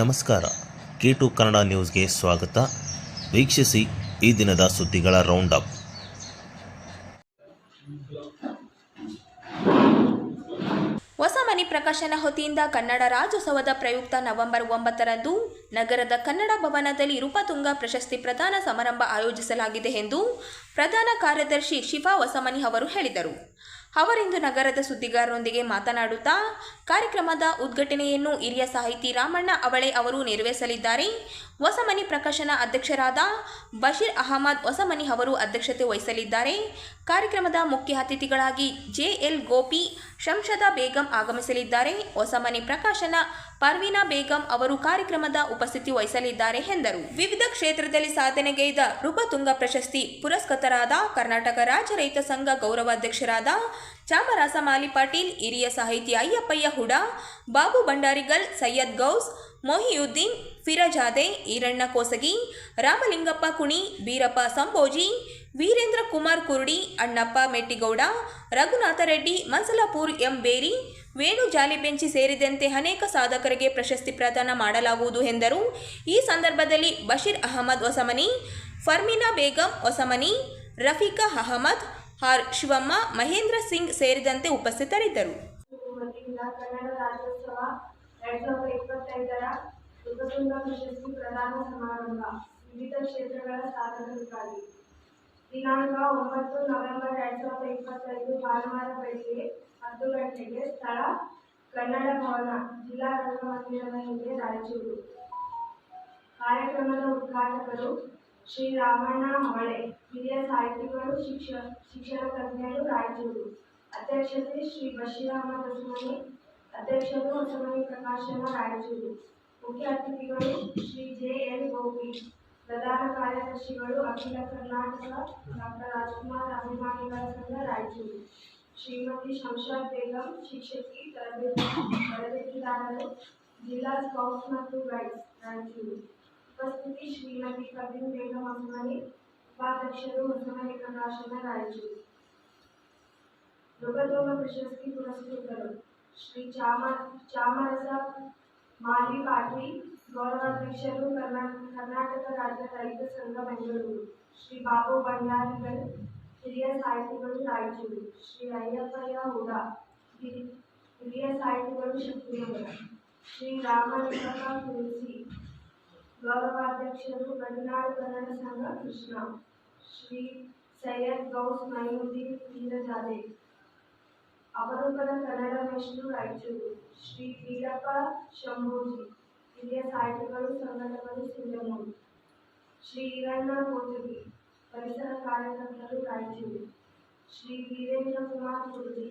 ನಮಸ್ಕಾರ. K to Kannada ನ್ಯೂಸ್ಗೆ ಸ್ವಾಗತ. ವೀಕ್ಷಿಸಿ ಈ ದಿನದ ಸುದ್ದಿಗಳ ರೌಂಡ್ ಅಪ್ ಹೊಸಮನಿ ಪ್ರಕಾಶನ ಹೊತಿಯಿಂದ ಕನ್ನಡ ರಾಜ್ಯೋತ್ಸವದ ಪ್ರಯುಕ್ತ ನವೆಂಬರ್ ಒಂಬತ್ತರಂದು ನಗರದ ಕನ್ನಡ ಭವನದಲ್ಲಿ ರೂಪತುಂಗ ಪ್ರಶಸ್ತಿ ಪ್ರದಾನ ಸಮಾರಂಭ ಆಯೋಜಿಸಲಾಗಿದೆ ಎಂದು ಪ್ರಧಾನ ಕಾರ್ಯದರ್ಶಿ ಶಿಫಾ ಹೊಸಮನಿ ಅವರು ಹೇಳಿದರು. ಅವರಿಂದು ನಗರದ ಸುದ್ದಿಗಾರರೊಂದಿಗೆ ಮಾತನಾಡುತ್ತಾ, ಕಾರ್ಯಕ್ರಮದ ಉದ್ಘಾಟನೆಯನ್ನು ಹಿರಿಯ ಸಾಹಿತಿ ರಾಮಣ್ಣ ಅವಳೆ ಅವರು ನೆರವೇರಿಸಲಿದ್ದಾರೆ. ಹೊಸಮನಿ ಪ್ರಕಾಶನ ಅಧ್ಯಕ್ಷರಾದ ಬಶೀರ್ ಅಹಮದ್ ಹೊಸಮನಿ ಅವರು ಅಧ್ಯಕ್ಷತೆ ವಹಿಸಲಿದ್ದಾರೆ. ಕಾರ್ಯಕ್ರಮದ ಮುಖ್ಯ ಅತಿಥಿಗಳಾಗಿ ಜೆಎಲ್ ಗೋಪಿ ಶಂಷದ ಬೇಗಂ ಆಗಮಿಸಲಿದ್ದಾರೆ. ಹೊಸಮನಿ ಪ್ರಕಾಶನ, ಪರ್ವೀನಾ ಬೇಗಂ ಅವರು ಕಾರ್ಯಕ್ರಮದ ಉಪಸ್ಥಿತಿ ವಹಿಸಲಿದ್ದಾರೆ ಎಂದರು. ವಿವಿಧ ಕ್ಷೇತ್ರದಲ್ಲಿ ಸಾಧನೆಗೈದ ರೂಪತುಂಗ ಪ್ರಶಸ್ತಿ ಪುರಸ್ಕೃತರಾದ ಕರ್ನಾಟಕ ರಾಜ್ಯ ರೈತ ಸಂಘ ಗೌರವಾಧ್ಯಕ್ಷರಾದ ಚಾಮರಾಸ ಮಾಲಿ ಪಾಟೀಲ್, ಹಿರಿಯ ಸಾಹಿತಿ ಅಯ್ಯಪ್ಪಯ್ಯ ಹುಡ, ಬಾಬು ಭಂಡಾರಿಗಲ್, ಸೈಯದ್ ಗೌಸ್, ಮೊಹಿಯುದ್ದೀನ್, ಫಿರಜಾದೆ, ಈರಣ್ಣ ಕೋಸಗಿ, ರಾಮಲಿಂಗಪ್ಪ ಕುಣಿ, ಬೀರಪ್ಪ ಸಂಭೋಜಿ, ವೀರೇಂದ್ರ ಕುಮಾರ್ ಕುರುಡಿ, ಅಣ್ಣಪ್ಪ ಮೆಟ್ಟಿಗೌಡ, ರಘುನಾಥ ರೆಡ್ಡಿ, ಮನ್ಸಲಾಪುರ್ ಎಂ ಬೇರಿ, ವೇಣು ಜಾಲಿಬೆಂಚಿ ಸೇರಿದಂತೆ ಅನೇಕ ಸಾಧಕರಿಗೆ ಪ್ರಶಸ್ತಿ ಪ್ರದಾನ ಮಾಡಲಾಗುವುದು ಎಂದರು. ಈ ಸಂದರ್ಭದಲ್ಲಿ ಬಶೀರ್ ಅಹಮದ್ ಹೊಸಮನಿ, ಫರ್ಮಿನಾ ಬೇಗಂ ಹೊಸಮನಿ, ರಫೀಕಾ ಅಹಮದ್ ಆರ್ ಶಿವಮ್ಮ, ಮಹೇಂದ್ರ ಸಿಂಗ್ ಸೇರಿದಂತೆ ಉಪಸ್ಥಿತರಿದ್ದರು. ವಿವಿಧ ಕ್ಷೇತ್ರಗಳ ದಿನಾಂಕ ಒಂಬತ್ತು ನವೆಂಬರ್ ಎರಡ್ ಸಾವಿರದ ಇಪ್ಪತ್ತೈದು ಭಾನುವಾರ ಬೆಳಿಗ್ಗೆ ಹತ್ತು ಗಂಟೆಗೆ ಸ್ಥಳ ಕನ್ನಡ ಭವನ ಜಿಲ್ಲಾ ರಂಗಮಂದಿರದ ಹಿಂದೆ ರಾಯಚೂರು ಕಾರ್ಯಕ್ರಮದ ಉದ್ಘಾಟಕರು ಶ್ರೀ ರಾಮಣ್ಣ ಹವಳೆ ಹಿರಿಯ ಸಾಹಿತಿಗಳು ಶಿಕ್ಷ ಶಿಕ್ಷಣ ತಜ್ಞರು ರಾಯಚೂರು ಅಧ್ಯಕ್ಷತೆ ಶ್ರೀ ಬಶೀರ್ ಅಹಮದ್ ಹೊಸಮನಿ ಅಧ್ಯಕ್ಷರು ಹೊಸಮನಿ ಪ್ರಕಾಶನ ರಾಯಚೂರು ಮುಖ್ಯ ಅತಿಥಿಗಳು ಶ್ರೀ ಜೆ ಎಲ್ ಗೋಪಿ ಪ್ರಧಾನ ಕಾರ್ಯದರ್ಶಿಗಳು ಅಖಿಲ ಕರ್ನಾಟಕ ಡಾಕ್ಟರ್ ರಾಜ್ಕುಮಾರ್ ಅಭಿಮಾನಿಗಳ ಸಂಘ ರಾಯಚೂರು ಶ್ರೀಮತಿ ಶಂಷಾದ್ ಬೇಗಂ ಶಿಕ್ಷಕಿ ತರಬೇತಿ ತರಬೇತಿದಾರರು ಜಿಲ್ಲಾ ಸ್ಕೌಟ್ಸ್ ಮತ್ತು ಗೈಡ್ಸ್ ರಾಯಚೂರು ಉಪಸ್ಥಿತಿ ಶ್ರೀಮತಿ ಕಬಿನ್ ಬೇಗಂ ಹೊಸಮನಿ ಉಪಾಧ್ಯಕ್ಷರು ಹೊಸಮನಿ ಪ್ರಕಾಶನ ರಾಯಚೂರು ಮೃಗತೋಮ ಪ್ರಶಸ್ತಿ ಪುರಸ್ಕೃತರು ಶ್ರೀ ಚಾಮ ಚಾಮರಸ ಮಾಲಿ ಪಾಟೀಲ್ ಗೌರವಾಧ್ಯಕ್ಷರು ಕರ್ನಾ- ಕರ್ನಾಟಕ ರಾಜ್ಯ ರೈತ ಸಂಘ ಬೆಂಗಳೂರು ಶ್ರೀ ಬಾಬು ಭಂಡಾರಿಗಲ್ ಹಿರಿಯ ಸಾಹಿತಿಗಳು ರಾಯಚೂರು ಶ್ರೀ ಅಯ್ಯಪ್ಪಯ್ಯ ಹುಡ ಹಿರಿ- ಹಿರಿಯ ಸಾಹಿತಿಗಳು ಶಕ್ತಿನಗರ ಶ್ರೀ ರಾಮಲಿಂಗಪ್ಪ ಕುರಿಸಿ ಗೌರವಾಧ್ಯಕ್ಷರು ಗಡಿನಾಡು ಕನ್ನಡ ಸಂಘ ಕೃಷ್ಣ ಶ್ರೀ ಸೈಯದ್ ಗೌಸ್ ಮೈನುದ್ದೀನ್ ವೀರಜಾದೆ ಅಪರೂಪದ ಕನ್ನಡ ಮೇಷ್ಟ್ರು ರಾಯಚೂರು ಶ್ರೀ ವೀರಪ್ಪ ಶಂಭೋಜಿ ಹಿರಿಯ ಸಾಹಿತಿಗಳು ಸಂಘಟಕರು ಸಿಂಧನೂರು ಶ್ರೀ ಈರಣ್ಣ ಕೋಟಗಿ ಪರಿಸರ ಕಾರ್ಯಕರ್ತರು ರಾಯಚೂರು ಶ್ರೀ ವೀರೇಂದ್ರ ಕುಮಾರ್ ಕುರ್ದಿ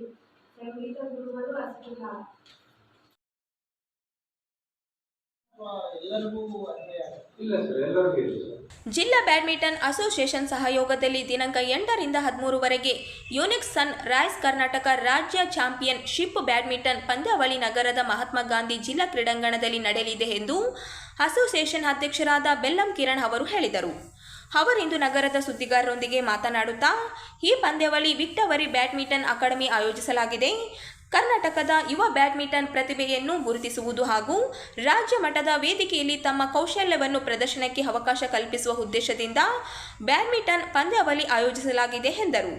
ಸಂಗೀತ ಗುರುಗಳು ಅಸ್ಕಿನಾಥ್ ಇಲ್ಲ ಸರ್ ಎಲ್ಲರಿಗೂ ಇದೆ ಸರ್ ಜಿಲ್ಲಾ ಬ್ಯಾಡ್ಮಿಂಟನ್ ಅಸೋಸಿಯೇಷನ್ ಸಹಯೋಗದಲ್ಲಿ ದಿನಾಂಕ ಎಂಟರಿಂದ ಹದಿಮೂರುವರೆಗೆ ಯುನಿಕ್ ಸನ್ ರಾಯ್ಸ್ ಕರ್ನಾಟಕ ರಾಜ್ಯ ಚಾಂಪಿಯನ್ ಶಿಪ್ ಬ್ಯಾಡ್ಮಿಂಟನ್ ಪಂದ್ಯಾವಳಿ ನಗರದ ಮಹಾತ್ಮ ಗಾಂಧಿ ಜಿಲ್ಲಾ ಕ್ರೀಡಾಂಗಣದಲ್ಲಿ ನಡೆಯಲಿದೆ ಎಂದು ಅಸೋಸಿಯೇಷನ್ ಅಧ್ಯಕ್ಷರಾದ ಬೆಲ್ಲಂ ಕಿರಣ್ ಅವರು ಹೇಳಿದರು. ಅವರಿಂದು ನಗರದ ಸುದ್ದಿಗಾರರೊಂದಿಗೆ ಮಾತನಾಡುತ್ತಾ, ಈ ಪಂದ್ಯಾವಳಿ ವಿಕ್ಟವರಿ ಬ್ಯಾಡ್ಮಿಂಟನ್ ಅಕಾಡೆಮಿ ಆಯೋಜಿಸಲಾಗಿದೆ. ಕರ್ನಾಟಕದ ಯುವ ಬ್ಯಾಡ್ಮಿಂಟನ್ ಪ್ರತಿಭೆಯನ್ನು ಗುರುತಿಸುವುದು ಹಾಗೂ ರಾಜ್ಯ ಮಟ್ಟದ ವೇದಿಕೆಯಲ್ಲಿ ತಮ್ಮ ಕೌಶಲ್ಯವನ್ನು ಪ್ರದರ್ಶನಕ್ಕೆ ಅವಕಾಶ ಕಲ್ಪಿಸುವ ಉದ್ದೇಶದಿಂದ ಬ್ಯಾಡ್ಮಿಂಟನ್ ಪಂದ್ಯಾವಳಿ ಆಯೋಜಿಸಲಾಗಿದೆ ಎಂದರು.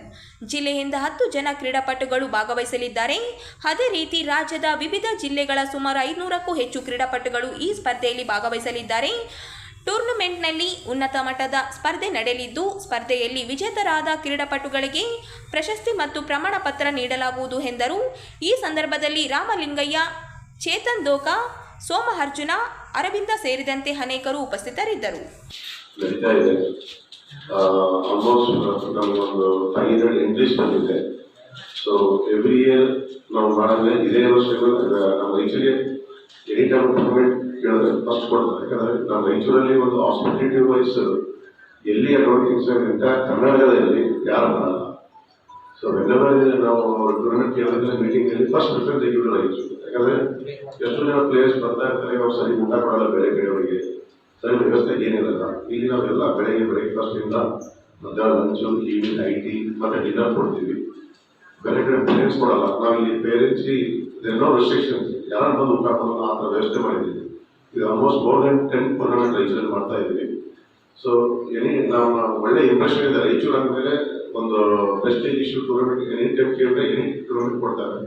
ಜಿಲ್ಲೆಯಿಂದ ಹತ್ತು ಜನ ಕ್ರೀಡಾಪಟುಗಳು ಭಾಗವಹಿಸಲಿದ್ದಾರೆ. ಅದೇ ರೀತಿ ರಾಜ್ಯದ ವಿವಿಧ ಜಿಲ್ಲೆಗಳ ಸುಮಾರು ಐನೂರಕ್ಕೂ ಹೆಚ್ಚು ಕ್ರೀಡಾಪಟುಗಳು ಈ ಸ್ಪರ್ಧೆಯಲ್ಲಿ ಭಾಗವಹಿಸಲಿದ್ದಾರೆ. ಟೂರ್ನಮೆಂಟ್ನಲ್ಲಿ ಉನ್ನತ ಮಟ್ಟದ ಸ್ಪರ್ಧೆ ನಡೆಯಲಿದ್ದು, ಸ್ಪರ್ಧೆಯಲ್ಲಿ ವಿಜೇತರಾದ ಕ್ರೀಡಾಪಟುಗಳಿಗೆ ಪ್ರಶಸ್ತಿ ಮತ್ತು ಪ್ರಮಾಣ ಪತ್ರ ನೀಡಲಾಗುವುದು ಎಂದರು. ಈ ಸಂದರ್ಭದಲ್ಲಿ ರಾಮಲಿಂಗಯ್ಯ, ಚೇತನ್ ದೋಕ ಸೋಮ ಅರ್ಜುನ ಅರವಿಂದ ಸೇರಿದಂತೆ ಅನೇಕರು ಉಪಸ್ಥಿತರಿದ್ದರು. ಸೊ ಎವ್ರಿ ಇಯರ್ ನಾವು ಇದೇ ವರ್ಷಗಳು ನಮ್ಮ ರೈತರಿಗೆ ಎನಿ ಟೈಮ್ ಕೇಳಿದ್ರೆ ಫಸ್ಟ್ ಕೊಡ್ತಾರೆ ಯಾಕಂದ್ರೆ ನಮ್ಮ ರೈಚೂರಲ್ಲಿ ಒಂದು ಹಾಸ್ಪಿಟಾಲಿಟಿ ವೈಸ್ ಎಲ್ಲಿ ಅಡ್ವರ್ಟೈಸ್ ಅಂತ ಕರ್ನಾಟಕದಲ್ಲಿ ಯಾರು ಮಾಡಲ್ಲ. ಸೊ ವೆನೆವರ್ ನಾವು ಟೂರ್ನಮೆಂಟ್ ಕೇಳಿದ್ರೆ ಮೀಟಿಂಗಲ್ಲಿ ಫಸ್ಟ್ ಪ್ರಿಫರೆನ್ಸ್ ತೆಗೆದು ರಾಯಚೂರು ಯಾಕಂದ್ರೆ ಎಷ್ಟು ಜನ ಪ್ಲೇಯರ್ಸ್ ಬರ್ತಾ ಇರ್ತಾರೆ, ಅವ್ರು ಸರಿ ಊಟ ಕೊಡಲ್ಲ ಬೇರೆ ಕಡೆಯವರಿಗೆ. ಸರಿ, ವ್ಯವಸ್ಥೆ ಏನಿರಲ್ಲ ಇಲ್ಲಿ ನಾವೆಲ್ಲ ಬೆಳಗ್ಗೆ ಬ್ರೇಕ್ಫಾಸ್ಟ್ ಇಂದ ಮಧ್ಯಾಹ್ನ ಲಂಚು ಈವ್ನಿಂಗ್ ಐ ಟಿ ಮತ್ತೆ ಡಿನ್ನರ್ ಕೊಡ್ತೀವಿ. ಬೇರೆ ಕಡೆ ಪೇರೆಂಟ್ಸ್ ಕೊಡಲ್ಲ. ನಾವು ಇಲ್ಲಿ ಪೇರೆಂಟ್ಸ್ ನೋ ರೆಸ್ಟ್ರಿಕ್ಷನ್ಸ್ ಯಾರು ಬಂದು ಊಟ ಕೊಡಲ್ಲ, ಆ ಥರ ವ್ಯವಸ್ಥೆ ಮಾಡಿದ್ದೀವಿ. ಇದು almost more than ten tournament ರೈಚೂರಲ್ಲಿ ಮಾಡ್ತಾ ಇದ್ದೀವಿ. ಸೊ ಎನಿ ನಾವು ಒಳ್ಳೆ ಇಂಪ್ರೆಷನ್ ಇದೆ ರೈಚೂರು ಅಂದಮೇಲೆ ಒಂದು prestige issue tournament any time ಕೇಳಿದ್ರೆ ಎನಿ ಟೂರ್ನಮೆಂಟ್ ಕೊಡ್ತಾರೆ.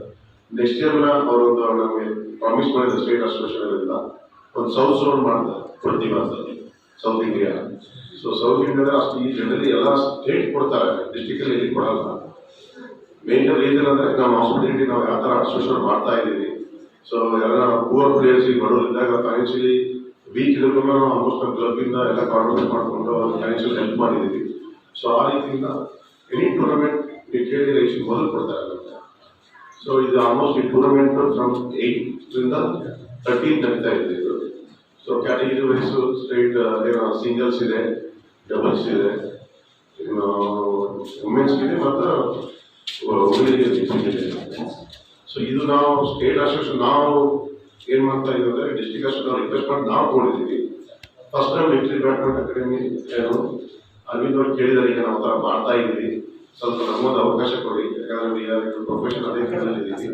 ನೆಕ್ಸ್ಟ್ ಇಯರ್ ಅವರೊಂದು ನಮಗೆ ಪ್ರಾಮಿಸ್ ಮಾಡಿದ ಸ್ಟೇಟ್ ಅಸೋಸಿಯೇಷನ್ ಇಂದ ಒಂದು ಸೌತ್ ಝೋನ್ ಮಾಡ್ತಾರೆ ಪ್ರತಿ ಅಂತ ಸೌತ್ ಇಂಡಿಯಾ ಸೊ ಸೌತ್ ಇಂಡಿಯಾದ ಅಷ್ಟು ಈ ಜನರಲ್ಲಿ ಎಲ್ಲ ಸ್ಟೇಟ್ ಕೊಡ್ತಾರೆ. ಡಿಸ್ಟಿಕ್ ಅಲ್ಲಿ ಎಲ್ಲಿ ಕೊಡಲ್ಲ. ಮೇಜರ್ ರೀಸನ್ ಅಂದ್ರೆ ನಮ್ಮ ಹಾಸ್ಪಿಟಾಲಿಟಿ ನಾವು ಯಾವ ಥರ ಅಸೋಸಿಯೇಷನ್ ಮಾಡ್ತಾ ಇದ್ದೀವಿ. ಸೊ ಎಲ್ಲ ಪೂರ್ ಪ್ಲೇಯರ್ಸ್ ಬಡವರು ಇದ್ದಾಗ ಫೈನಾನ್ಷಿಯಲಿ ವೀಕ್ ಇದ್ರೂ ನಾವು ಆಲ್ಮೋಸ್ಟ್ ನಮ್ಮ ಕ್ಲಬ್ ಇಂದ ಎಲ್ಲ ಕಾಂಟ್ರಿಬ್ಯೂಟ್ ಮಾಡ್ಕೊಂಡು ಅವ್ರಿಗೆ ಫೈನಾನ್ಷಿಯಲ್ ಹೆಲ್ಪ್ ಮಾಡಿದ್ದೀವಿ. ಸೊ ಆ ರೀತಿಯಿಂದ ಎನಿ ಟೂರ್ನಮೆಂಟ್ ಕ್ರಿಕೆಟ್ ರೇಷನ್ ಮೊದಲು ಕೊಡ್ತಾ ಇರುತ್ತೆ ಸೊ ಇದು ಆಲ್ಮೋಸ್ಟ್ ಈ ಟೂರ್ನಮೆಂಟ್ ಫ್ರಮ್ ಏಯ್ಟ್ರಿಂದ ತರ್ಟೀನ್ ನಡೀತಾ ಇದೆ ಇದು. So category wise straight singles ಇದೆ ಡಬಲ್ಸ್ ಇದೆ ಇನ್ನು ವುಮೆನ್ಸ್ ಇದೆ ಮತ್ತು ಹುಡುಗರಿಗೆ ಇದೆ. ಸೊ ಇದು ನಾವು ಸ್ಟೇಟ್ ಅಸೋಸಿಯೇಷನ್ ನಾವು ಏನ್ ಮಾಡ್ತಾ ಇದ್ದೀವಿ ಅಂದ್ರೆ ಡಿಸ್ಟಿಕ್ ಅಸೋಸಿಯೇಷನ್ ರಿಕ್ವೆಸ್ಟ್ ಮಾಡಿ ನಾವು ತಗೊಂಡಿದ್ದೀವಿ. First time military department academy ಏನು? ಅರವಿಂದ್ ಅವ್ರು ಕೇಳಿದಾರೆ ಈಗ ನಾವು ತರ ಮಾಡ್ತಾ ಇದ್ದೀವಿ. ಸ್ವಲ್ಪ ನಮ್ಮದು ಅವಕಾಶ ಕೊಡಿ, ಯಾಕಂದ್ರೆ ಪ್ರೊಫೆಷನ್ ಅದೇ ಫೀಲ್ಡಲ್ಲಿ ಇದ್ದೀವಿ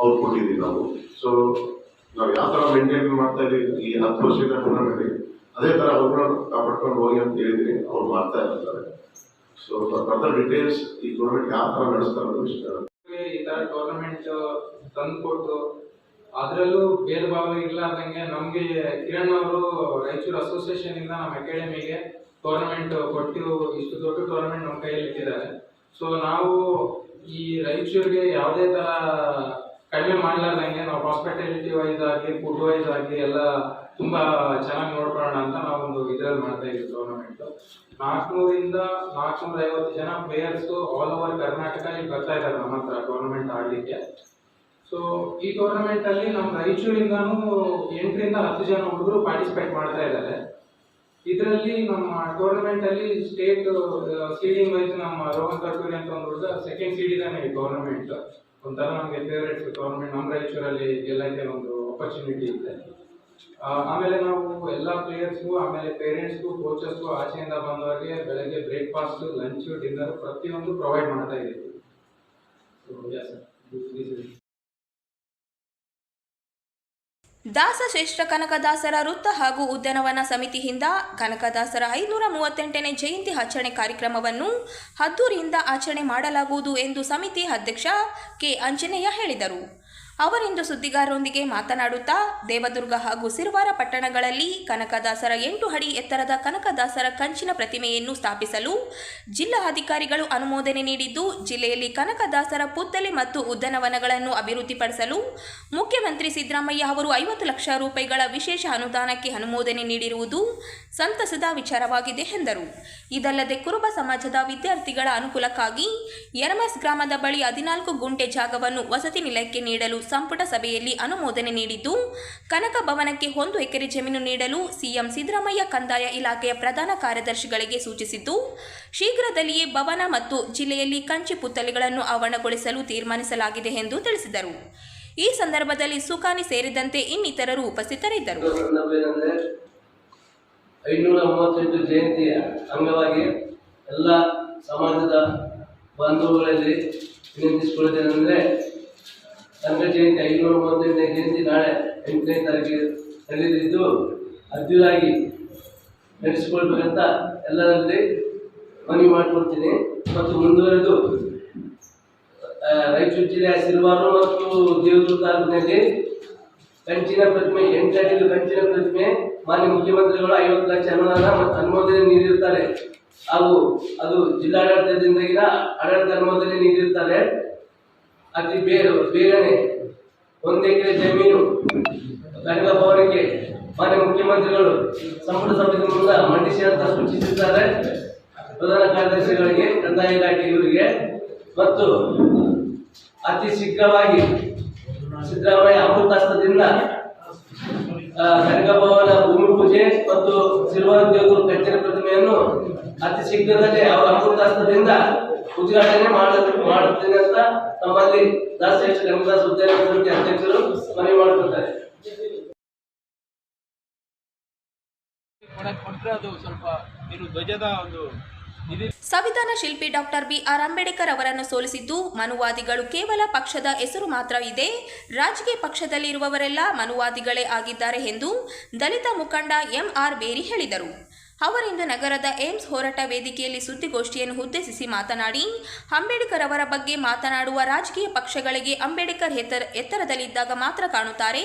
ಅವ್ರು ಕೊಟ್ಟಿದ್ದೀವಿ ನಾವು. ಸೊ ನಾವು ಯಾವ ತರ ಮೇಂಟೈನ್ ಮಾಡ್ತಾ ಇದೀವಿ ಈ ಹತ್ತು ವರ್ಷದ ಅದೇ ತರ ಅವ್ರನ್ನ ಕಾಪಾಡ್ಕೊಂಡು ಹೋಗಿ ಅಂತ ಹೇಳಿದ್ರಿ ಅವ್ರು ಮಾಡ್ತಾ ಇರ್ತಾರೆ. ಸೊ ಫರ್ದರ್ ಡೀಟೇಲ್ಸ್ ಈ ಟೂರ್ನಮೆಂಟ್ ಯಾವ ತರ ನಡೆಸ್ತಾರೆ ಈ ಟೂರ್ನಮೆಂಟ್ ತಂದ್ಕೊಟ್ಟು ಅದರಲ್ಲೂ ಬೇರೆ ಭಾವ ಇರ್ಲಾರ್ದಂಗೆ ನಮ್ಗೆ ಕಿರಣ್ ಅವರು ರಾಯಚೂರು ಅಸೋಸಿಯೇಷನ್ ಇಂದ ನಮ್ಮ ಅಕಾಡೆಮಿಗೆ ಟೂರ್ನಮೆಂಟ್ ಕೊಟ್ಟು ಇಷ್ಟು ದೊಡ್ಡ ಟೂರ್ನಮೆಂಟ್ ನಮ್ಮ ಕೈಯಲ್ಲಿ ಇಟ್ಟಿದ್ದಾರೆ. ಸೊ ನಾವು ಈ ರಾಯಚೂರಿಗೆ ಯಾವುದೇ ತರ ಕಡಿಮೆ ಮಾಡಲಾರ್ದಂಗೆ ನಾವು ಹಾಸ್ಪಿಟಾಲಿಟಿ ವೈಸ್ ಆಗಿ ಫುಡ್ ವೈಸ್ ಆಗಿ ಎಲ್ಲ ತುಂಬಾ ಚೆನ್ನಾಗಿ ನೋಡ್ಕೊಳ್ಳೋಣ ಅಂತ ನಾವು ಒಂದು ಇದ್ರಲ್ಲಿ ಮಾಡ್ತಾ ಇದ್ದೀವಿ ಟೂರ್ನಮೆಂಟ್ ನಾಲ್ಕುನೂರಿಂದ ನಾಲ್ಕುನೂರ ಐವತ್ತು ಜನ ಪ್ಲೇಯರ್ಸ್ ಆಲ್ ಓವರ್ ಕರ್ನಾಟಕ ಇಲ್ಲಿ ಬರ್ತಾ ಇದ್ದಾರೆ ನಮ್ಮ ಹತ್ರ ಟೂರ್ನಮೆಂಟ್ ಆಡಲಿಕ್ಕೆ. ಸೊ ಈ ಟೂರ್ನಮೆಂಟ್ ಅಲ್ಲಿ ನಮ್ಮ ರಾಯಚೂರಿಂದಾನು ಎಂಟರಿಂದ ಹತ್ತು ಜನ ಹುಡುಗರು ಪಾರ್ಟಿಸಿಪೇಟ್ ಮಾಡ್ತಾ ಇದ್ದಾರೆ. ಇದರಲ್ಲಿ ನಮ್ಮ ಟೂರ್ನಮೆಂಟ್ ಅಲ್ಲಿ ಸ್ಟೇಟ್ ಸೀಡಿಂಗ್ ವೈಸ್ ನಮ್ಮ ರೋಹನ್ ಕರ್ಕೂರಿ ಅಂತ ಒಂದು ಹುಡುಗ ಸೆಕೆಂಡ್ ಸೀಡ್ ಇದೆ ಈ ಟೂರ್ನಮೆಂಟ್ ಒಂಥರ ನಮಗೆ ಫೇವ್ರೇಟ್ ಟೂರ್ನಮೆಂಟ್ ನಮ್ಮ ರಾಯಚೂರಲ್ಲಿ ಗೆಲ್ಲಕ್ಕೆ ಒಂದು ಆಪರ್ಚುನಿಟಿ ಇದೆ. ಆಮೇಲೆ ನಾವು ಎಲ್ಲ ಪ್ಲೇಯರ್ಸ್ಗೂ ಆಮೇಲೆ ಪೇರೆಂಟ್ಸ್ಗೂ ಕೋಚಸ್ಗೂ ಆಚೆಯಿಂದ ಬಂದವರಿಗೆ ಬೆಳಗ್ಗೆ ಬ್ರೇಕ್ಫಾಸ್ಟ್ ಲಂಚ್ ಡಿನ್ನರ್ ಪ್ರತಿಯೊಂದು ಪ್ರೊವೈಡ್ ಮಾಡ್ತಾ ಇದ್ದೀವಿ. ದಾಸಶ್ರೇಷ್ಠ ಕನಕದಾಸರ ವೃತ್ತ ಹಾಗೂ ಉದ್ಯಾನವನ ಸಮಿತಿಯಿಂದ ಕನಕದಾಸರ ಐನೂರ ಮೂವತ್ತೆಂಟನೇ ಜಯಂತಿ ಆಚರಣೆ ಕಾರ್ಯಕ್ರಮವನ್ನು ಹದ್ದೂರಿಯಿಂದ ಆಚರಣೆ ಮಾಡಲಾಗುವುದು ಎಂದು ಸಮಿತಿ ಅಧ್ಯಕ್ಷ ಕೆ. ಅಂಜನೇಯ ಹೇಳಿದರು. ಅವರಿಂದು ಸುದ್ದಿಗಾರರೊಂದಿಗೆ ಮಾತನಾಡುತ್ತಾ ದೇವದುರ್ಗ ಹಾಗೂ ಸಿರುವಾರ ಪಟ್ಟಣಗಳಲ್ಲಿ ಕನಕದಾಸರ ಎಂಟು ಅಡಿ ಎತ್ತರದ ಕನಕದಾಸರ ಕಂಚಿನ ಪ್ರತಿಮೆಯನ್ನು ಸ್ಥಾಪಿಸಲು ಜಿಲ್ಲಾ ಅಧಿಕಾರಿಗಳು ಅನುಮೋದನೆ ನೀಡಿದ್ದು, ಜಿಲ್ಲೆಯಲ್ಲಿ ಕನಕದಾಸರ ಪುತ್ತಲಿ ಮತ್ತು ಉದ್ಯಾನವನಗಳನ್ನು ಅಭಿವೃದ್ಧಿಪಡಿಸಲು ಮುಖ್ಯಮಂತ್ರಿ ಸಿದ್ದರಾಮಯ್ಯ ಅವರು ಐವತ್ತು ಲಕ್ಷ ರೂಪಾಯಿಗಳ ವಿಶೇಷ ಅನುದಾನಕ್ಕೆ ಅನುಮೋದನೆ ನೀಡಿರುವುದು ಸಂತಸದ ವಿಚಾರವಾಗಿದೆ ಎಂದರು. ಇದಲ್ಲದೆ ಕುರುಬ ಸಮಾಜದ ವಿದ್ಯಾರ್ಥಿಗಳ ಅನುಕೂಲಕ್ಕಾಗಿ ಯರಮಸ್ ಗ್ರಾಮದ ಬಳಿ ಹದಿನಾಲ್ಕು ಗುಂಟೆ ಜಾಗವನ್ನು ವಸತಿ ನಿಲಯಕ್ಕೆ ನೀಡಲು ಸಂಪುಟ ಸಭೆಯಲ್ಲಿ ಅನುಮೋದನೆ ನೀಡಿದ್ದು, ಕನಕ ಭವನಕ್ಕೆ ಒಂದು ಎಕರೆ ಜಮೀನು ನೀಡಲು ಸಿಎಂ ಸಿದ್ದರಾಮಯ್ಯ ಕಂದಾಯ ಇಲಾಖೆಯ ಪ್ರಧಾನ ಕಾರ್ಯದರ್ಶಿಗಳಿಗೆ ಸೂಚಿಸಿದ್ದು, ಶೀಘ್ರದಲ್ಲಿಯೇ ಭವನ ಮತ್ತು ಜಿಲ್ಲೆಯಲ್ಲಿ ಕಂಚಿ ಪುತ್ತಲೆಗಳನ್ನು ಆವರಣಗೊಳಿಸಲು ತೀರ್ಮಾನಿಸಲಾಗಿದೆ ಎಂದು ತಿಳಿಸಿದರು. ಈ ಸಂದರ್ಭದಲ್ಲಿ ಸುಖಾನಿ ಸೇರಿದಂತೆ ಇನ್ನಿತರರು ಉಪಸ್ಥಿತರಿದ್ದರು. ಐನೂರ ಮೂವತ್ತೆಂಟು ಜಯಂತಿಯ ಅಂಗವಾಗಿ ಎಲ್ಲ ಸಮಾಜದ ಬಾಂಧವಗಳಲ್ಲಿ ವಿನಂತಿಸಿಕೊಳ್ಳುತ್ತೇನೆಂದರೆ ಕನಕ ಜಯಂತಿ ಐನೂರ ಮೂವತ್ತೆಂಟನೇ ಜಯಂತಿ ನಾಳೆ ಎಂಟನೇ ತಾರೀಕಿಗೆ ನಡೆದಿದ್ದು ಅದ್ದೂರಾಗಿ ನಡೆಸಿಕೊಳ್ಬೇಕಂತ ಎಲ್ಲರಲ್ಲಿ ಮನವಿ ಮಾಡಿಕೊಡ್ತೀನಿ ಮತ್ತು ಮುಂದುವರೆದು ರಾಯಚೂರು ಜಿಲ್ಲೆಯ ಸಿಲ್ವಾರು ಮತ್ತು ದೇವದೂರು ತಾಲೂಕಿನಲ್ಲಿ ಕಂಚಿನ ಪ್ರತಿಮೆ ಎಂಟು ಕಂಚಿನ ಪ್ರತಿಮೆ, ಮಾನ್ಯ ಮುಖ್ಯಮಂತ್ರಿಗಳು ಐವತ್ತು ಲಕ್ಷ ಅನುದಾನ ಮತ್ತು ಅನುಮೋದನೆ ನೀಡಿರುತ್ತಾರೆ. ಹಾಗೂ ಅದು ಜಿಲ್ಲಾಡಳಿತದಿಂದಾಗಿನ ಆಡಳಿತ ಅನುಮೋದನೆ ನೀಡಿರುತ್ತಾರೆ. ಅತಿ ಬೇರೆ ಬೇಗನೆ ಒಂದು ಎಕರೆ ಜಮೀನು ಭವನಕ್ಕೆ ಮಾನ್ಯ ಮುಖ್ಯಮಂತ್ರಿಗಳು ಸಂಪುಟ ಸಮಿತಿ ಮುಂದೆ ಮಂಡಿಸಿ ಅಂತ ಸೂಚಿಸಿದ್ದಾರೆ. ಪ್ರಧಾನ ಕಾರ್ಯದರ್ಶಿಗಳಿಗೆ ಕಂದಾಯ ಇಲಾಖೆ ಇವರಿಗೆ ಮತ್ತು ಅತಿ ಶೀಘ್ರವಾಗಿ ಸಿದ್ದರಾಮಯ್ಯ ಅಮೃತಾಸ್ತ್ರದಿಂದ ಆ, ಕನಕ ಭೂಮಿ ಪೂಜೆ ಮತ್ತು ಸಿಲ್ವರ್ ಕಚ್ಚಿನ ಪ್ರತಿಮೆಯನ್ನು ಅತಿ ಶೀಘ್ರದಲ್ಲಿ ಅವರ ಅಮೃತಾಸ್ತ್ರದಿಂದ ಉದ್ಘಾಟನೆ ಮಾಡ ಮಾಡುತ್ತೇನೆ ಅಂತ ನಮ್ಮಲ್ಲಿ ಹೆಚ್ಚು ಕನಕದಾಸ ಉದ್ಯಾನ ಸಮಿತಿ ಅಧ್ಯಕ್ಷರು ಮನವಿ ಒಂದು ಸಂವಿಧಾನ ಶಿಲ್ಪಿ ಡಾಕ್ಟರ್ ಬಿಆರ್ ಅಂಬೇಡ್ಕರ್ ಅವರನ್ನು ಸೋಲಿಸಿದ್ದು ಮನುವಾದಿಗಳು ಕೇವಲ ಪಕ್ಷದ ಹೆಸರು ಮಾತ್ರ ಇದೆ. ರಾಜಕೀಯ ಪಕ್ಷದಲ್ಲಿರುವವರೆಲ್ಲ ಮನುವಾದಿಗಳೇ ಆಗಿದ್ದಾರೆ ಎಂದು ದಲಿತ ಮುಖಂಡ ಎಂಆರ್ ಬೇರಿ ಹೇಳಿದರು. ಅವರಿಂದು ನಗರದ ಏಮ್ಸ್ ಹೋರಾಟ ವೇದಿಕೆಯಲ್ಲಿ ಸುದ್ದಿಗೋಷ್ಠಿಯನ್ನು ಉದ್ದೇಶಿಸಿ ಮಾತನಾಡಿ, ಅಂಬೇಡ್ಕರ್ ಅವರ ಬಗ್ಗೆ ಮಾತನಾಡುವ ರಾಜಕೀಯ ಪಕ್ಷಗಳಿಗೆ ಅಂಬೇಡ್ಕರ್ ಎತ್ತರ, ಎತ್ತರದಲ್ಲಿದ್ದಾಗ ಮಾತ್ರ ಕಾಣುತ್ತಾರೆ.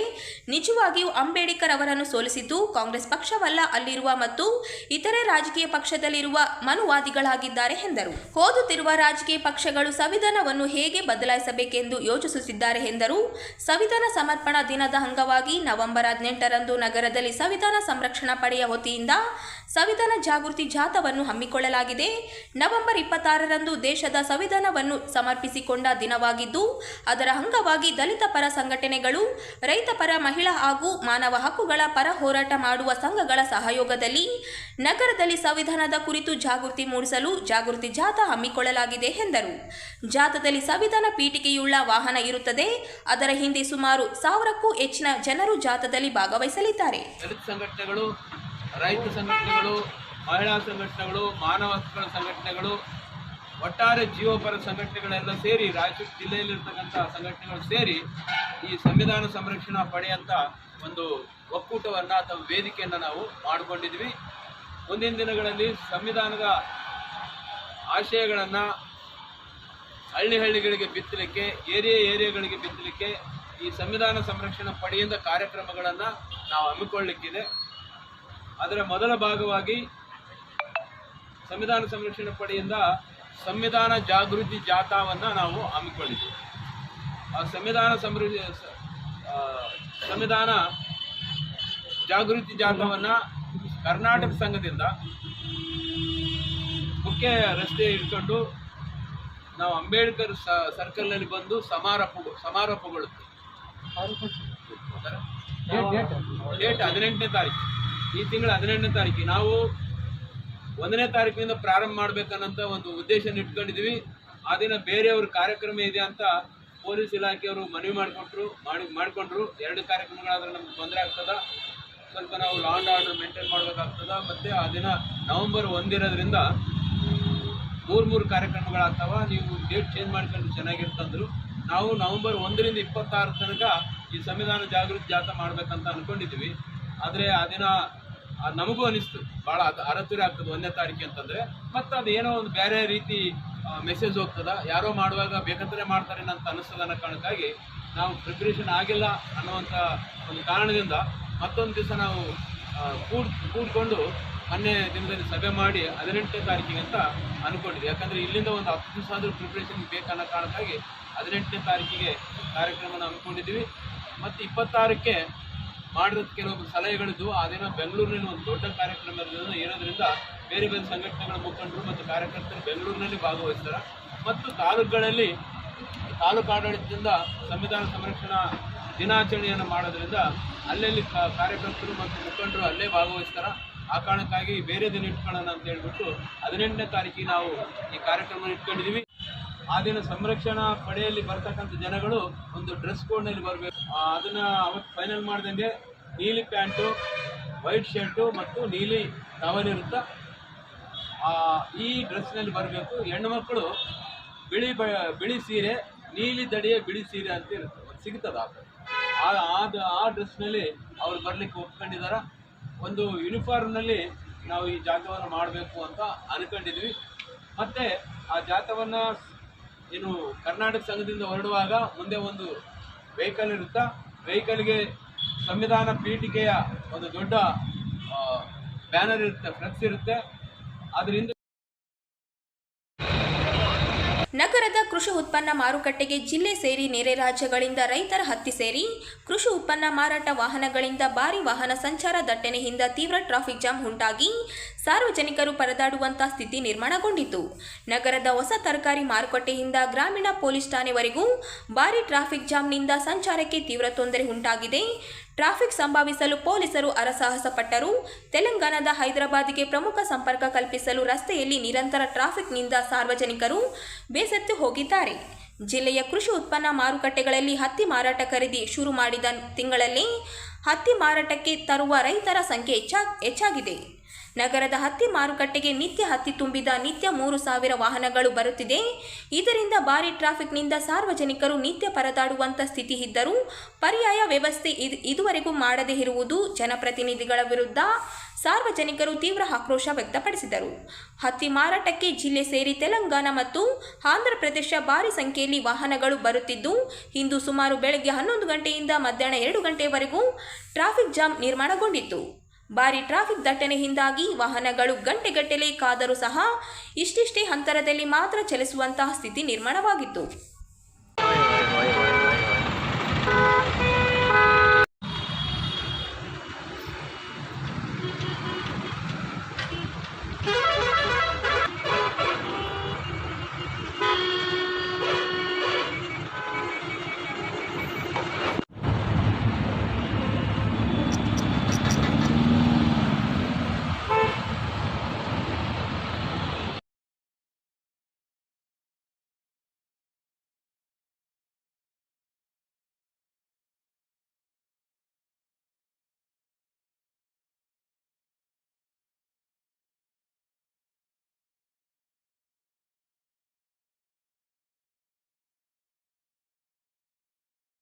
ನಿಜವಾಗಿಯೂ ಅಂಬೇಡ್ಕರ್ ಅವರನ್ನು ಸೋಲಿಸಿದ್ದು ಕಾಂಗ್ರೆಸ್ ಪಕ್ಷವಲ್ಲ ಅಲ್ಲಿರುವ ಮತ್ತು ಇತರೆ ರಾಜಕೀಯ ಪಕ್ಷದಲ್ಲಿರುವ ಮನುವಾದಿಗಳಾಗಿದ್ದಾರೆ ಎಂದರು. ಓದುತ್ತಿರುವ ರಾಜಕೀಯ ಪಕ್ಷಗಳು ಸಂವಿಧಾನವನ್ನು ಹೇಗೆ ಬದಲಾಯಿಸಬೇಕೆಂದು ಯೋಚಿಸುತ್ತಿದ್ದಾರೆ ಎಂದರು. ಸಂವಿಧಾನ ಸಮರ್ಪಣಾ ದಿನದ ಅಂಗವಾಗಿ ನವೆಂಬರ್ ಹದಿನೆಂಟರಂದು ನಗರದಲ್ಲಿ ಸಂವಿಧಾನ ಸಂರಕ್ಷಣಾ ಪಡೆಯ ವತಿಯಿಂದ ಸಂವಿಧಾನ ಜಾಗೃತಿ ಜಾಥಾವನ್ನು ಹಮ್ಮಿಕೊಳ್ಳಲಾಗಿದೆ. ನವೆಂಬರ್ ಇಪ್ಪತ್ತಾರರಂದು ದೇಶದ ಸಂವಿಧಾನವನ್ನು ಸಮರ್ಪಿಸಿಕೊಂಡ ದಿನವಾಗಿದ್ದು, ಅದರ ಅಂಗವಾಗಿ ದಲಿತ ಪರ ಸಂಘಟನೆಗಳು, ರೈತ ಪರ ಮಹಿಳಾ ಹಾಗೂ ಮಾನವ ಹಕ್ಕುಗಳ ಪರ ಹೋರಾಟ ಮಾಡುವ ಸಂಘಗಳ ಸಹಯೋಗದಲ್ಲಿ ನಗರದಲ್ಲಿ ಸಂವಿಧಾನದ ಕುರಿತು ಜಾಗೃತಿ ಮೂಡಿಸಲು ಜಾಗೃತಿ ಜಾಥಾ ಹಮ್ಮಿಕೊಳ್ಳಲಾಗಿದೆ ಎಂದರು. ಜಾಥಾದಲ್ಲಿ ಸಂವಿಧಾನ ಪೀಠಿಕೆಯುಳ್ಳ ವಾಹನ ಇರುತ್ತದೆ. ಅದರ ಹಿಂದೆ ಸುಮಾರು ಸಾವಿರಕ್ಕೂ ಹೆಚ್ಚಿನ ಜನರು ಜಾಥಾದಲ್ಲಿ ಭಾಗವಹಿಸಲಿದ್ದಾರೆ. ರೈತ ಸಂಘಟನೆಗಳು, ಮಹಿಳಾ ಸಂಘಟನೆಗಳು, ಮಾನವ ಹಕ್ಕುಗಳ ಸಂಘಟನೆಗಳು, ಒಟ್ಟಾರೆ ಜೀವಪರ ಸಂಘಟನೆಗಳೆಲ್ಲ ಸೇರಿ ರಾಯಚೂರು ಜಿಲ್ಲೆಯಲ್ಲಿರ್ತಕ್ಕಂಥ ಸಂಘಟನೆಗಳು ಸೇರಿ ಈ ಸಂವಿಧಾನ ಸಂರಕ್ಷಣಾ ಪಡೆ ಅಂತ ಒಂದು ಒಕ್ಕೂಟವನ್ನು ಅಥವಾ ವೇದಿಕೆಯನ್ನು ನಾವು ಮಾಡಿಕೊಂಡಿದ್ವಿ. ಮುಂದಿನ ದಿನಗಳಲ್ಲಿ ಸಂವಿಧಾನದ ಆಶಯಗಳನ್ನು ಹಳ್ಳಿ ಹಳ್ಳಿಗಳಿಗೆ ಬಿತ್ತಲಿಕ್ಕೆ, ಏರಿಯಾ ಏರಿಯಾಗಳಿಗೆ ಬಿತ್ತಲಿಕ್ಕೆ ಈ ಸಂವಿಧಾನ ಸಂರಕ್ಷಣಾ ಪಡೆಯಿಂದ ಕಾರ್ಯಕ್ರಮಗಳನ್ನು ನಾವು ಹಮ್ಮಿಕೊಳ್ಳಲಿಕ್ಕಿದೆ ಅದರ ಮೊದಲ ಭಾಗವಾಗಿ ಸಂವಿಧಾನ ಸಂರಕ್ಷಣೆ ಪಡೆಯಿಂದ ಸಂವಿಧಾನ ಜಾಗೃತಿ ಜಾಥಾವನ್ನು ನಾವು ಹಮ್ಮಿಕೊಂಡಿದ್ದೇವೆ ಆ ಸಂವಿಧಾನ ಸಂರ ಸಂವಿಧಾನ ಜಾಗೃತಿ ಜಾಥಾವನ್ನು ಕರ್ನಾಟಕ ಸಂಘದಿಂದ ಮುಖ್ಯ ರಸ್ತೆ ಇಟ್ಕೊಂಡು ನಾವು ಅಂಬೇಡ್ಕರ್ ಸ- ಸರ್ಕಲ್ನಲ್ಲಿ ಬಂದು ಸಮಾರೋಪ ಸಮಾರೋಪಗೊಳ್ಳುತ್ತೆ. ಡೇಟ್ ಹದಿನೆಂಟನೇ ತಾರೀಕು. ಈ ತಿಂಗಳ ಹದಿನೆಂಟನೇ ತಾರೀಕು. ನಾವು ಒಂದನೇ ತಾರೀಕಿನಿಂದ ಪ್ರಾರಂಭ ಮಾಡ್ಬೇಕನ್ನಂತ ಒಂದು ಉದ್ದೇಶ ಇಟ್ಕೊಂಡಿದ್ದೀವಿ. ಆ ದಿನ ಬೇರೆಯವ್ರ ಕಾರ್ಯಕ್ರಮ ಇದೆ ಅಂತ ಪೊಲೀಸ್ ಇಲಾಖೆಯವರು ಮನವಿ ಮಾಡಿಕೊಟ್ರು, ಮಾಡಿ, ಮಾಡಿಕೊಂಡ್ರು. ಎರಡು ಕಾರ್ಯಕ್ರಮಗಳಾದ್ರೆ ನಮ್ಗೆ ತೊಂದರೆ ಆಗ್ತದೆ. ಸ್ವಲ್ಪ ನಾವು ಲಾ ಆ್ಯಂಡ್ ಆರ್ಡರ್ ಮೇಂಟೈನ್ ಮಾಡಬೇಕಾಗ್ತದ. ಮತ್ತು ಆ ದಿನ ನವಂಬರ್ ಒಂದಿರೋದ್ರಿಂದ ಮೂರು ಮೂರು ಕಾರ್ಯಕ್ರಮಗಳಾಗ್ತಾವ. ನೀವು ಡೇಟ್ ಚೇಂಜ್ ಮಾಡ್ಕೊಂಡು ಚೆನ್ನಾಗಿರ್ತಂದ್ರು ನಾವು ನವಂಬರ್ ಒಂದರಿಂದ ಇಪ್ಪತ್ತಾರು ತನಕ ಈ ಸಂವಿಧಾನ ಜಾಗೃತಿ ಜಾಥಾ ಮಾಡ್ಬೇಕಂತ ಅಂದ್ಕೊಂಡಿದ್ದೀವಿ ಆದರೆ ಆ ದಿನ ನಮಗೂ ಅನಿಸ್ತು. ಭಾಳ ಅದು, ಅರತುರಿ ಆಗ್ತದೆ ಒಂದನೇ ತಾರೀಕು ಅಂತಂದರೆ. ಮತ್ತು ಅದು ಏನೋ ಒಂದು ಬೇರೆ ರೀತಿ ಮೆಸೇಜ್ ಹೋಗ್ತದ. ಯಾರೋ ಮಾಡುವಾಗ ಬೇಕಂತಲೇ ಮಾಡ್ತಾರೆ ಅಂತ ಅನಿಸ್ತದ ಅನ್ನೋ ಕಾರಣಕ್ಕಾಗಿ ನಾವು ಪ್ರಿಪ್ರೇಷನ್ ಆಗಿಲ್ಲ ಅನ್ನುವಂಥ ಒಂದು ಕಾರಣದಿಂದ ಮತ್ತೊಂದು ದಿವಸ ನಾವು ಕೂಡ ಕೂಡ್, ಕೂಡ್ಕೊಂಡು ಮೊನ್ನೆ ದಿನದಲ್ಲಿ ಸಭೆ ಮಾಡಿ ಹದಿನೆಂಟನೇ ತಾರೀಕಿಗೆ ಅಂತ ಅನ್ಕೊಂಡಿದ್ವಿ. ಯಾಕಂದರೆ ಇಲ್ಲಿಂದ ಒಂದು ಹತ್ತು ದಿವಸ ಆದರೂ ಪ್ರಿಪ್ರೇಷನ್ ಬೇಕನ್ನೋ ಕಾರಣಕ್ಕಾಗಿ ಹದಿನೆಂಟನೇ ತಾರೀಕಿಗೆ ಕಾರ್ಯಕ್ರಮನ ಹಮ್ಮಿಕೊಂಡಿದ್ವಿ ಮತ್ತು ಇಪ್ಪತ್ತಾರಕ್ಕೆ ಮಾಡಿರೋದು ಕೆಲವೊಂದು ಸಲಹೆಗಳಿದ್ದು ಆ ದಿನ ಬೆಂಗಳೂರಿನಲ್ಲಿ ಒಂದು ದೊಡ್ಡ ಕಾರ್ಯಕ್ರಮ ಇರೋದ್ರಿಂದ- ಬೇರೆ ಬೇರೆ ಸಂಘಟನೆಗಳ ಮುಖಂಡರು ಮತ್ತು ಕಾರ್ಯಕರ್ತರು ಬೆಂಗಳೂರಿನಲ್ಲಿ ಭಾಗವಹಿಸ್ತಾರೆ. ಮತ್ತು ತಾಲೂಕುಗಳಲ್ಲಿ, ತಾಲೂಕು ಆಡಳಿತದಿಂದ ಸಂವಿಧಾನ ಸಂರಕ್ಷಣಾ ದಿನಾಚರಣೆಯನ್ನು ಮಾಡೋದ್ರಿಂದ ಅಲ್ಲಲ್ಲಿ ಕಾರ್ಯಕರ್ತರು ಮತ್ತು ಮುಖಂಡರು ಅಲ್ಲೇ ಭಾಗವಹಿಸ್ತಾರೆ. ಆ ಕಾರಣಕ್ಕಾಗಿ ಬೇರೆ ದಿನ ಇಟ್ಕೊಳ್ಳೋಣ ಅಂತ ಹೇಳ್ಬಿಟ್ಟು ಹದಿನೆಂಟನೇ ತಾರೀಕಿಗೆ ನಾವು ಈ ಕಾರ್ಯಕ್ರಮ ಇಟ್ಕೊಂಡಿದ್ದೀವಿ. ಆ ದಿನ ಸಂರಕ್ಷಣಾ ಪಡೆಯಲ್ಲಿ ಬರ್ತಕ್ಕಂಥ ಜನಗಳು ಒಂದು ಡ್ರೆಸ್ ಕೋಡ್ನಲ್ಲಿ ಬರಬೇಕು. ಅದನ್ನ ಅವತ್ತು ಫೈನಲ್ ಮಾಡ್ದಂಗೆ ನೀಲಿ ಪ್ಯಾಂಟು ವೈಟ್ ಶರ್ಟು ಮತ್ತು ನೀಲಿ ಟವಲ್ ಇರುತ್ತೆ? ಆ, ಈ ಡ್ರೆಸ್ನಲ್ಲಿ ಬರಬೇಕು. ಹೆಣ್ಣು ಮಕ್ಕಳು ಬಿಳಿ ಬ ಬಿಳಿ ಸೀರೆ ನೀಲಿ ದಡಿಯ ಬಿಳಿ ಸೀರೆ ಅಂತ ಇರುತ್ತೆ. ಸಿಗ್ತದ ಸಿಗ್ತದೆ? ಆ ಡ್ರೆಸ್ನಲ್ಲಿ ಅವ್ರು ಬರ್ಲಿಕ್ಕೆ ಒಪ್ಕೊಂಡಿದ್ದಾರೆ ಒಂದು ಯೂನಿಫಾರ್ಮ್ನಲ್ಲಿ ನಾವು ಈ ಜಾಥವನ್ನು ಮಾಡಬೇಕು ಅಂತ ಅನ್ಕೊಂಡಿದ್ವಿ. ಮತ್ತು ಆ ಜಾಥವನ್ನು ಏನು ಕರ್ನಾಟಕ ಸಂಘದಿಂದ ಹೊರಡುವಾಗ ಮುಂದೆ ಒಂದು ವೆಹಿಕಲ್ ಇರುತ್ತೆ? ವೆಹಿಕಲ್ಗೆ ಸಂವಿಧಾನ ಪೀಠಿಕೆಯ ಒಂದು ದೊಡ್ಡ ಬ್ಯಾನರ್ ಇರುತ್ತೆ ಫ್ಲೆಕ್ಸ್ ಇರುತ್ತೆ. ಅದರಿಂದ ನಗರದ ಕೃಷಿ ಉತ್ಪನ್ನ ಮಾರುಕಟ್ಟೆಗೆ ಜಿಲ್ಲೆ ಸೇರಿ ನೆರೆ ರಾಜ್ಯಗಳಿಂದ ರೈತರ ಹತ್ತಿ ಸೇರಿ ಕೃಷಿ ಉತ್ಪನ್ನ ಮಾರಾಟ ವಾಹನಗಳಿಂದ ಭಾರಿ ವಾಹನ ಸಂಚಾರ ದಟ್ಟಣೆಯಿಂದ ತೀವ್ರ ಟ್ರಾಫಿಕ್ ಜಾಮ್ ಉಂಟಾಗಿ ಸಾರ್ವಜನಿಕರು ಪರದಾಡುವಂತಹ ಸ್ಥಿತಿ ನಿರ್ಮಾಣಗೊಂಡಿತು. ನಗರದ ಹೊಸ ತರಕಾರಿ ಮಾರುಕಟ್ಟೆಯಿಂದ ಗ್ರಾಮೀಣ ಪೊಲೀಸ್ ಠಾಣೆವರೆಗೂ ಭಾರಿ ಟ್ರಾಫಿಕ್ ಜಾಮ್ನಿಂದ ಸಂಚಾರಕ್ಕೆ ತೀವ್ರ ತೊಂದರೆ ಉಂಟಾಗಿದೆ. ಟ್ರಾಫಿಕ್ ಸಂಭಾವಿಸಲು ಪೊಲೀಸರು ಅರಸಾಹಸಪಟ್ಟರು. ತೆಲಂಗಾಣದ ಹೈದರಾಬಾದಿಗೆ ಪ್ರಮುಖ ಸಂಪರ್ಕ ಕಲ್ಪಿಸಲು ರಸ್ತೆಯಲ್ಲಿ ನಿರಂತರ ಟ್ರಾಫಿಕ್ನಿಂದ ಸಾರ್ವಜನಿಕರು ಬೇಸತ್ತು ಹೋಗಿದ್ದಾರೆ. ಜಿಲ್ಲೆಯ ಕೃಷಿ ಉತ್ಪನ್ನ ಮಾರುಕಟ್ಟೆಗಳಲ್ಲಿ ಹತ್ತಿ ಮಾರಾಟ ಖರೀದಿ ಶುರು ಮಾಡಿದ ತಿಂಗಳಲ್ಲಿ ಹತ್ತಿ ಮಾರಾಟಕ್ಕೆ ತರುವ ರೈತರ ಸಂಖ್ಯೆ ಹೆಚ್ಚಾ, ಹೆಚ್ಚಾಗಿದೆ. ನಗರದ ಹತ್ತಿ ಮಾರುಕಟ್ಟೆಗೆ ನಿತ್ಯ ಹತ್ತಿ ತುಂಬಿದ ನಿತ್ಯ ಮೂರು ಸಾವಿರ ವಾಹನಗಳು ಬರುತ್ತಿದೆ. ಇದರಿಂದ ಭಾರಿ ಟ್ರಾಫಿಕ್ನಿಂದ ಸಾರ್ವಜನಿಕರು ನಿತ್ಯ ಪರದಾಡುವಂಥ ಸ್ಥಿತಿ ಇದ್ದರೂ ಪರ್ಯಾಯ ವ್ಯವಸ್ಥೆ ಇದ್- ಇದುವರೆಗೂ ಮಾಡದೇ ಇರುವುದು ಜನಪ್ರತಿನಿಧಿಗಳ ವಿರುದ್ಧ ಸಾರ್ವಜನಿಕರು ತೀವ್ರ ಆಕ್ರೋಶ ವ್ಯಕ್ತಪಡಿಸಿದರು. ಹತ್ತಿ ಮಾರಾಟಕ್ಕೆ ಜಿಲ್ಲೆ ಸೇರಿ ತೆಲಂಗಾಣ ಮತ್ತು ಆಂಧ್ರ ಪ್ರದೇಶ ಭಾರಿ ಸಂಖ್ಯೆಯಲ್ಲಿ ವಾಹನಗಳು ಬರುತ್ತಿದ್ದು, ಇಂದು ಸುಮಾರು ಬೆಳಗ್ಗೆ ಹನ್ನೊಂದು ಗಂಟೆಯಿಂದ ಮಧ್ಯಾಹ್ನ ಎರಡು ಗಂಟೆವರೆಗೂ ಟ್ರಾಫಿಕ್ ಜಾಮ್ ನಿರ್ಮಾಣಗೊಂಡಿತ್ತು. ಭಾರಿ ಟ್ರಾಫಿಕ್ ದಟ್ಟಣೆಯಿಂದಾಗಿ ವಾಹನಗಳು ಗಂಟೆಗಟ್ಟಲೆ ಕಾದರೂ ಸಹ ಇಷ್ಟಿಷ್ಟೇ ಅಂತರದಲ್ಲಿ ಮಾತ್ರ ಚಲಿಸುವಂತಹ ಸ್ಥಿತಿ ನಿರ್ಮಾಣವಾಗಿತ್ತು.